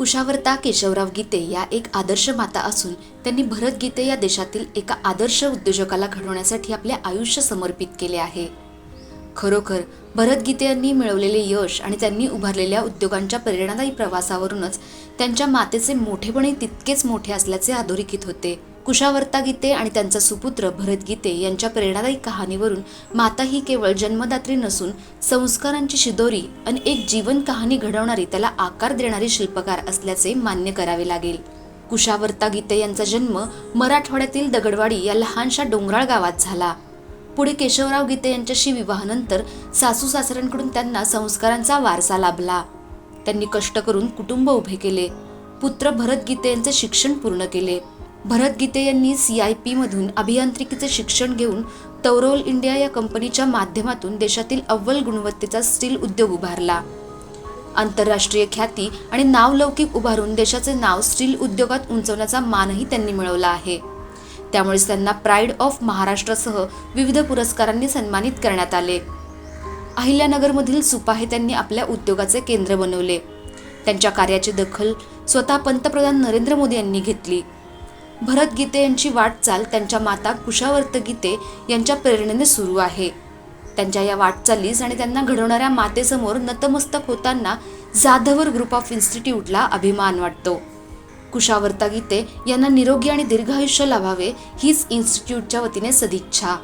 कुशावर्ता केशवराव गीते या एक आदर्श माता असून त्यांनी भरत गीते या देशातील एका आदर्श उद्योजकाला घडवण्यासाठी आपले आयुष्य समर्पित केले आहे. खरोखर भरत गीते यांनी मिळवलेले यश आणि त्यांनी उभारलेल्या उद्योगांच्या प्रेरणादायी प्रवासावरूनच त्यांच्या मातेचे मोठेपणे तितकेच मोठे असल्याचे अधोरेखित होते. कुशावर्ता गीते आणि त्यांचा सुपुत्र भरत गीते यांच्या प्रेरणादायी कहाणीवरून माता ही केवळ जन्मदात्री नसून संस्कारांची शिदोरी आणि एक जीवन कहाणी घडवणारी त्याला आकार देणारी शिल्पकार असल्याचे मान्य करावे लागेल. कुशावर्ता गीते यांचा जन्म मराठवाड्यातील दगडवाडी या लहानशा डोंगराळ गावात झाला. पुढे केशवराव गीते यांच्याशी विवाहानंतर सासू सासऱ्यांकडून त्यांना संस्कारांचा वारसा लाभला. त्यांनी कष्ट करून कुटुंब उभे केले. पुत्र भरत गीते यांचे शिक्षण पूर्ण केले. भरत गीते यांनी सी आय पीमधून अभियांत्रिकीचे शिक्षण घेऊन तौरोल इंडिया या कंपनीच्या माध्यमातून देशातील अव्वल गुणवत्तेचा स्टील उद्योग उभारला. आंतरराष्ट्रीय ख्याती आणि नावलौकिक उभारून देशाचे नाव स्टील उद्योगात उंचवण्याचा मानही त्यांनी मिळवला आहे. त्यामुळेच त्यांना प्राईड ऑफ महाराष्ट्रासह विविध पुरस्कारांनी सन्मानित करण्यात आले. अहिल्यानगरमधील सुपा हे त्यांनी आपल्या उद्योगाचे केंद्र बनवले. त्यांच्या कार्याची दखल स्वतः पंतप्रधान नरेंद्र मोदी यांनी घेतली. भरत गीते यांची वाटचाल त्यांच्या माता कुशावर्त गीते यांच्या प्रेरणेने सुरू आहे. त्यांच्या या वाटचालीस आणि त्यांना घडवणाऱ्या मातेसमोर नतमस्तक होताना जाधवर ग्रुप ऑफ इन्स्टिट्यूटला अभिमान वाटतो. कुशावर्ता गीते यांना निरोगी आणि दीर्घायुष्य लाभावे हीच इन्स्टिट्यूटच्या वतीने सदिच्छा.